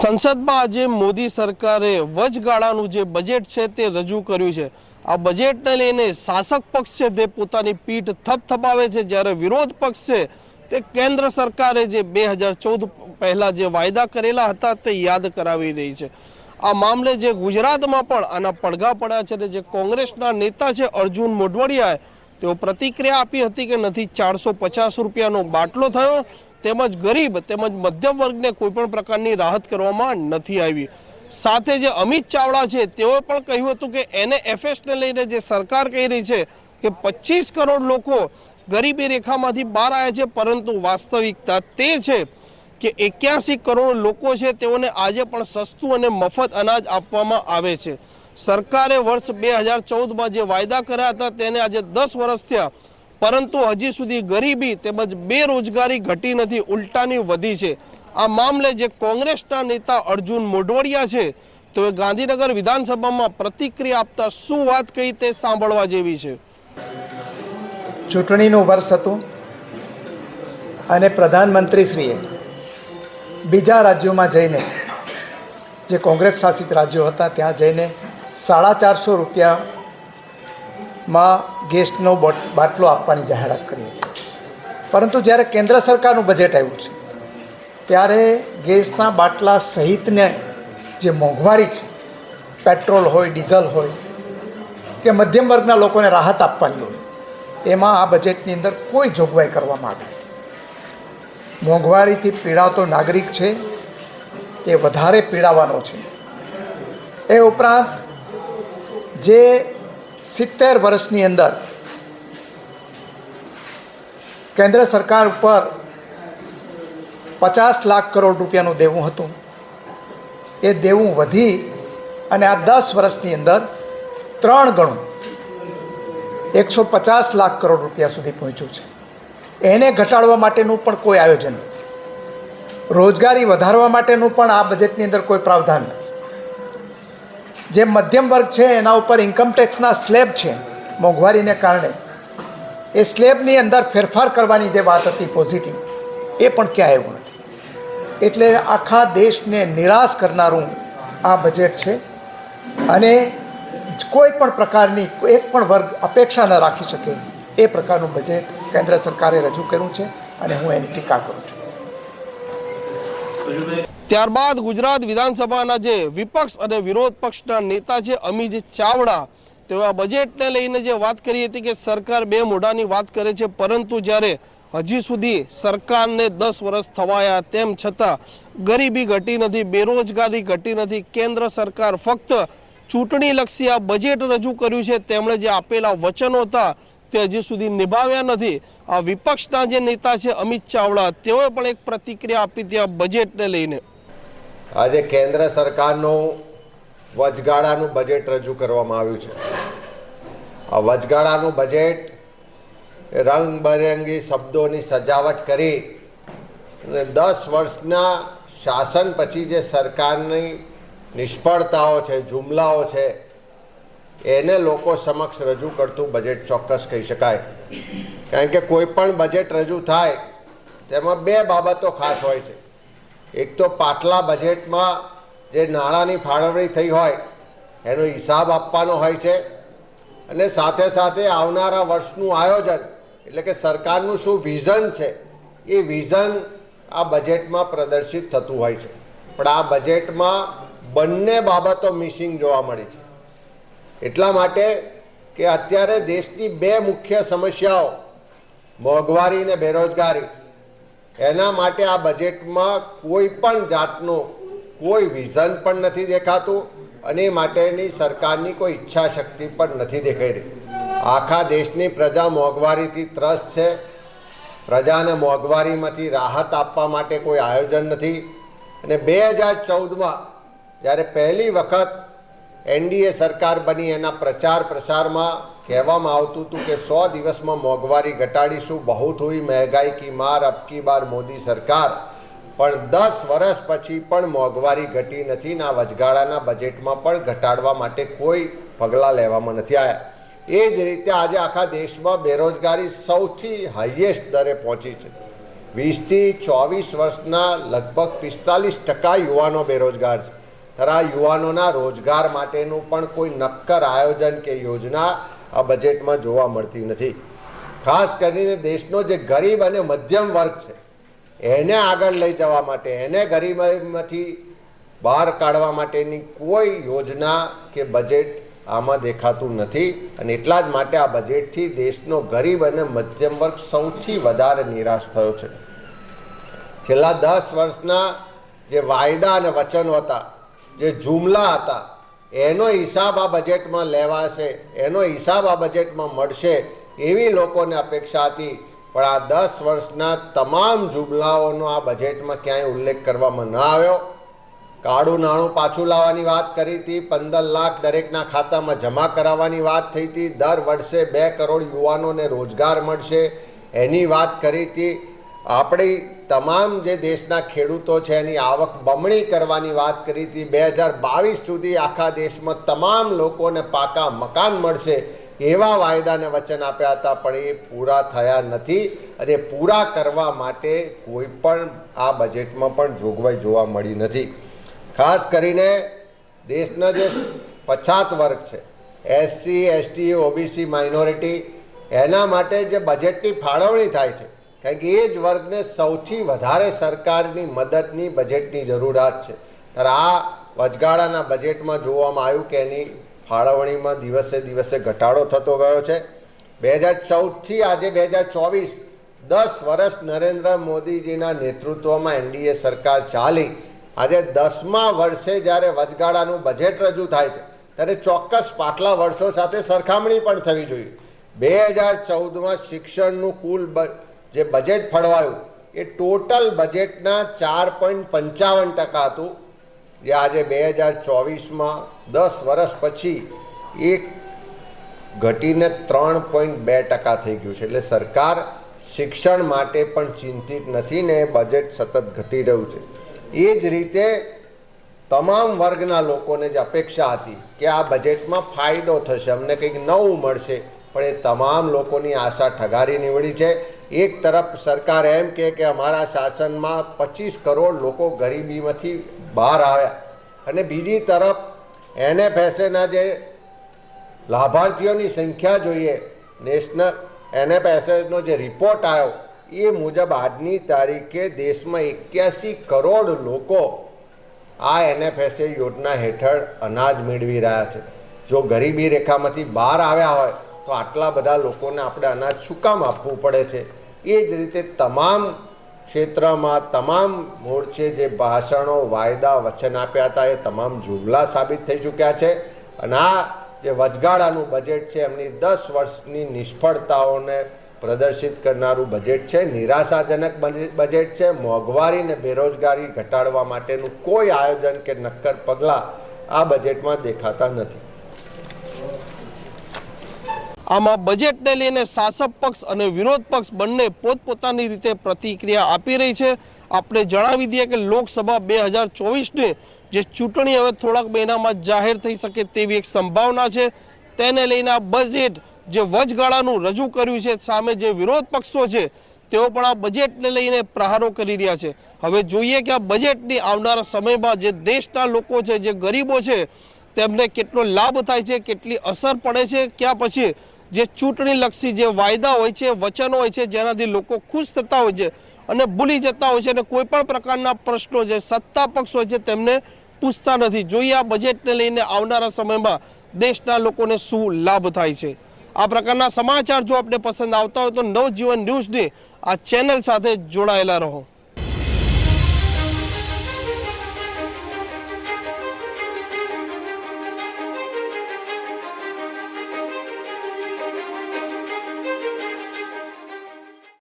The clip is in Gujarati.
સંસદમાં આજે મોદી સરકારે વચગાળાનું જે બજેટ છે તે રજૂ કર્યું છે. આ બજેટને લઈને શાસક પક્ષ છે તે પોતાની પીઠ થપથપાવે છે. જ્યારે વિરોધ પક્ષ છે તે કેન્દ્ર સરકારે જે બે હજાર ચૌદ પહેલાં જે વાયદા કરેલા હતા તે યાદ કરાવી રહી છે. આ મામલે જે ગુજરાતમાં પણ આના પડઘા પડ્યા છે અને જે કોંગ્રેસના નેતા છે અર્જુન મોઢવાડિયાએ તેઓ પ્રતિક્રિયા આપી હતી કે નથી ચારસો પચાસ રૂપિયાનો બાટલો થયો. તેમજ ગરીબ તેમજ મધ્યમ વર્ગને કોઈપણ પ્રકારની રાહત કરવામાં નથી આવી. સાથે જે અમિત ચાવડા છે, તેઓએ પણ કહ્યું હતું કે એને એફએસને લઈને જે સરકાર કહી રહી છે કે પચીસ કરોડ લોકો ગરીબી રેખામાંથી બહાર આવ્યા છે, પરંતુ વાસ્તવિકતા તે છે કે એક્યાસી કરોડ લોકો છે, તેઓને આજે પણ સસ્તું અને મફત અનાજ આપવામાં આવે છે. સરકારે વર્ષ બે હજાર ચૌદમાં જે વાયદા કર્યા હતા, તેને આજે દસ વર્ષ થયા. પરંતુ હજી સુધી ગરીબી તેમજ બેરોજગારી ઘટી નથી, ઉલટાની વધી છે. આ મામલે જે કોંગ્રેસના નેતા અર્જુન મોઢવડિયા છે તો એ ગાંધીનગર વિધાનસભામાં પ્રતિક્રિયા આપતા શું વાત કહી તે સાંભળવા જેવી છે. ચૂંટણીનું વર્ષ હતું અને પ્રધાનમંત્રીશ્રીએ બીજા રાજ્યોમાં જઈને, જે કોંગ્રેસ શાસિત રાજ્યો હતા, ત્યાં જઈને સાડા ચારસો રૂપિયામાં ગેસનો બોટ બાટલો આપવાની જાહેરાત કરી હતી. પરંતુ જ્યારે કેન્દ્ર સરકારનું બજેટ આવ્યું છે, ત્યારે ગેસના બાટલા સહિતને જે મોંઘવારી છે, પેટ્રોલ હોય, ડીઝલ હોય, કે મધ્યમ વર્ગના લોકોને રાહત આપવાની હોય, એમાં આ બજેટની અંદર કોઈ જોગવાઈ કરવામાં આવી નથી. મોંઘવારીથી પીડાતો નાગરિક છે, એ વધારે પીડાવાનો છે. એ ઉપરાંત જે સિત્તેર વર્ષની અંદર કેન્દ્ર સરકાર ઉપર પચાસ લાખ કરોડ રૂપિયાનું દેવું હતું. એ દેવું વધી અને આ દસ વર્ષની અંદર ત્રણ ગણું એકસો પચાસ લાખ કરોડ રૂપિયા સુધી પહોંચ્યું છે. એને ઘટાડવા માટેનું પણ કોઈ આયોજન નથી. રોજગારી વધારવા માટેનું પણ આ બજેટની અંદર કોઈ પ્રાવધાન નથી. જે મધ્યમ વર્ગ છે, એના ઉપર ઇન્કમટેક્સના સ્લેબ છે, મોંઘવારીને કારણે. એ સ્લેબની અંદર ફેરફાર કરવાની જે વાત હતી પોઝિટિવ એ પણ ક્યાંય એવું નથી. એટલે આખા દેશને નિરાશ કરનારું આ બજેટ છે. અને કોઈ પણ પ્રકારની, એક પણ વર્ગ અપેક્ષા ન રાખી શકે, એ પ્રકારનું બજેટ કેન્દ્ર સરકારે રજૂ કર્યું છે અને હું એની ટીકા કરું છું. ત્યારબાદ ગુજરાત વિધાનસભાના જે વિપક્ષ અને વિરોધ પક્ષના નેતા છે અમિત ચાવડા, તેઓ આ બજેટને લઈને જે વાત કરી હતી કે સરકાર બે મોઢાની વાત કરે છે, પરંતુ જ્યારે હજી સુધી સરકારને દસ વર્ષ થવાયા તેમ છતાં ગરીબી ઘટી નથી, બેરોજગારી ઘટી નથી, કેન્દ્ર સરકાર ફક્ત ચૂંટણીલક્ષી આ બજેટ રજૂ કર્યું છે, તેમણે જે આપેલા વચનો હતા તે હજી સુધી નિભાવ્યા નથી. આ વિપક્ષના જે નેતા છે અમિત ચાવડા, તેઓએ પણ એક પ્રતિક્રિયા આપી હતી આ બજેટને લઈને. આજે કેન્દ્ર સરકારનું વચગાળાનું બજેટ રજૂ કરવામાં આવ્યું છે. આ વચગાળાનું બજેટ રંગબેરંગી શબ્દોની સજાવટ કરી અને દસ વર્ષના શાસન પછી જે સરકારની નિષ્ફળતાઓ છે, જુમલાઓ છે એને લોકો સમક્ષ રજૂ કરતું બજેટ ચોક્કસ કહી શકાય. કારણ કે કોઈ પણ બજેટ રજૂ થાય, તેમાં બે બાબતો ખાસ હોય છે. એક તો પાટલા બજેટમાં જે નાણાંની ફાળવણી થઈ હોય, એનો હિસાબ આપવાનો હોય છે. અને સાથે સાથે આવનારા વર્ષનું આયોજન, એટલે કે સરકારનું શું વિઝન છે, એ વિઝન આ બજેટમાં પ્રદર્શિત થતું હોય છે. પણ આ બજેટમાં બંને બાબતો મિસિંગ જોવા મળી છે. એટલા માટે કે અત્યારે દેશની બે મુખ્ય સમસ્યાઓ, મોંઘવારી અને બેરોજગારી, એના માટે આ બજેટમાં કોઈ પણ જાતનું કોઈ વિઝન પણ નથી દેખાતું અને એ માટેની સરકારની કોઈ ઈચ્છા શક્તિ પણ નથી દેખાઈ રહી. આખા દેશની પ્રજા મોંઘવારીથી ત્રસ્ત છે. પ્રજાને મોંઘવારીમાંથી રાહત આપવા માટે કોઈ આયોજન નથી. અને બે હજાર ચૌદમાં જ્યારે પહેલી વખત એનડીએ સરકાર બની, એના પ્રચાર પ્રસારમાં કહેવામાં આવતું હતું કે સો દિવસમાં મોંઘવારી ઘટાડીશું, બહુ હુઈ મહેંગાઈ કી માર અબકી બાર, મોદી સરકાર. પણ દસ વર્ષ પછી પણ મોંઘવારી ઘટી નથી ને આ વચગાળાના બજેટમાં પણ ઘટાડવા માટે કોઈ પગલાં લેવામાં નથી આવ્યા એ જ રીતે આજે આખા દેશમાં બેરોજગારી સૌથી હાઈએસ્ટ દરે પહોંચી છે. વીસથી ચોવીસ વર્ષના લગભગ પિસ્તાલીસ ટકા યુવાનો બેરોજગાર છે. ત્યારે યુવાનોના રોજગાર માટેનું પણ કોઈ નક્કર આયોજન કે યોજના આ બજેટમાં જોવા મળતી નથી. ખાસ કરીને દેશનો જે ગરીબ અને મધ્યમ વર્ગ છે, એને આગળ લઈ જવા માટે, એને ગરીબમાંથી બહાર કાઢવા માટેની કોઈ યોજના કે બજેટ આમાં દેખાતું નથી અને એટલા જ માટે આ બજેટથી દેશનો ગરીબ અને મધ્યમ વર્ગ સૌથી વધારે નિરાશ થયો છે. છેલ્લા દસ વર્ષના જે વાયદા અને વચનો હતા જે જુમલા હતા, એનો હિસાબ આ બજેટમાં લેવાશે, એનો હિસાબ આ બજેટમાં મળશે એવી લોકોને અપેક્ષા હતી. પણ આ દસ વર્ષના તમામ જુમલાઓનો આ બજેટમાં ક્યાંય ઉલ્લેખ કરવામાં ન આવ્યો. કાળું નાણું પાછું લાવવાની વાત કરી હતી, પંદર લાખ દરેકના ખાતામાં જમા કરાવવાની વાત થઈ હતી, દર વર્ષે બે કરોડ યુવાનોને રોજગાર મળશે એની વાત કરી હતી. આપણી તમામ જે દેશના ખેડૂતો છે એની આવક બમણી કરવાની વાત કરી હતી. બે હજાર બાવીસ સુધી આખા દેશમાં તમામ લોકોને પાકા મકાન મળશે એવા વાયદાને વચન આપ્યા હતા, પણ એ પૂરા થયા નથી અને પૂરા કરવા માટે કોઈ પણ આ બજેટમાં પણ જોગવાઈ જોવા મળી નથી. ખાસ કરીને દેશના જે પછાત વર્ગ છે, એસસી, એસટી, ઓબીસી, માઇનોરિટી, એના માટે જે બજેટની ફાળવણી થાય છે કારણ કે એ જ વર્ગને સૌથી વધારે સરકારની મદદની બજેટની જરૂરિયાત છે. ત્યારે આ વચગાળાના બજેટમાં જોવામાં આવ્યું કે એની ફાળવણીમાં દિવસે દિવસે ઘટાડો થતો ગયો છે. બે હજાર ચૌદથી આજે બે હજાર ચોવીસ, દસ વર્ષ નરેન્દ્ર મોદીજીના નેતૃત્વમાં એનડીએ સરકાર ચાલી. આજે દસમા વર્ષે જ્યારે વચગાળાનું બજેટ રજૂ થાય છે, ત્યારે ચોક્કસ પાટલા વર્ષો સાથે સરખામણી પણ થવી જોઈએ. બે હજાર ચૌદમાં શિક્ષણનું કુલ જે બજેટ ફળવાયું, એ ટોટલ બજેટના ચાર પોઈન્ટ પંચાવન ટકા હતું. જે આજે બે હજાર ચોવીસમાં દસ વર્ષ પછી એક ઘટીને ત્રણ પોઈન્ટ બે ટકા થઈ ગયું છે. એટલે સરકાર શિક્ષણ માટે પણ ચિંતિત નથી ને બજેટ સતત ઘટી રહ્યું છે. એ જ રીતે તમામ વર્ગના લોકોને જે અપેક્ષા હતી કે આ બજેટમાં ફાયદો થશે. અમને કંઈક નવું મળશે. પણ એ તમામ લોકોની આશા ઠગારી નીવડી છે. એક તરફ સરકાર એમ કે કે અમારા શાસનમાં પચીસ કરોડ લોકો ગરીબીમાંથી બહાર આવ્યા. અને બીજી તરફ એનએફએસએના જે લાભાર્થીઓની સંખ્યા જોઈએ, નેશનલ એનએફએસએનો જે રિપોર્ટ આવ્યો, એ મુજબ આજની તારીખે દેશમાં એક્યાસી કરોડ લોકો આ એનએફએસએ યોજના હેઠળ અનાજ મેળવી રહ્યા છે. જો ગરીબી રેખામાંથી બહાર આવ્યા હોય, તો આટલા બધા લોકોને આપણે અનાજ શું કામ આપવું પડે છે? એ જ રીતે તમામ ક્ષેત્રમાં તમામ મોરચે જે ભાષણો, વાયદા, વચન આપ્યા હતા, એ તમામ જુમલા સાબિત થઈ ચૂક્યા છે. અને આ જે વચગાળાનું બજેટ છે, એમની દસ વર્ષની નિષ્ફળતાઓને પ્રદર્શિત કરનારું બજેટ છે. નિરાશાજનક બજેટ છે. મોંઘવારી ને બેરોજગારી ઘટાડવા માટેનું કોઈ આયોજન કે નક્કર પગલાં આ બજેટમાં દેખાતા નથી. આમાં બજેટને લઈને શાસક પક્ષ અને વિરોધ પક્ષ બંને પોતપોતાની રીતે પ્રતિક્રિયા આપી રહી છે. આપણે જણાવી દઈએ કે લોકસભા બે હજાર ચોવીસને જે ચૂંટણી હવે થોડાક મહિનામાં જાહેર થઈ શકે તેવી એક સંભાવના છે. તેને લઈને આ બજેટ જે વચગાળાનું રજૂ કર્યું છે, સામે જે વિરોધ પક્ષો છે, તેઓ પણ આ બજેટને લઈને પ્રહારો કરી રહ્યા છે. હવે જોઈએ કે આ બજેટની આવનારા સમયમાં જે દેશના લોકો છે, જે ગરીબો છે, તેમને કેટલો લાભ થાય છે, કેટલી અસર પડે છે, ક્યાં પછી જે ચૂંટણીલક્ષી જે વાયદા હોય છે, વચનો હોય છે, જેનાથી લોકો ખુશ થતા હોય છે અને ભૂલી જતા હોય છે અને કોઈ પણ પ્રકારના પ્રશ્નો જે સત્તા પક્ષ હોય છે તેમને પૂછતા નથી. જોઈએ આ બજેટને લઈને આવનારા સમયમાં દેશના લોકોને શું લાભ થાય છે. આ પ્રકારના સમાચાર જો આપને પસંદ આવતા હોય તો નવજીવન ન્યૂઝની આ ચેનલ સાથે જોડાયેલા રહો.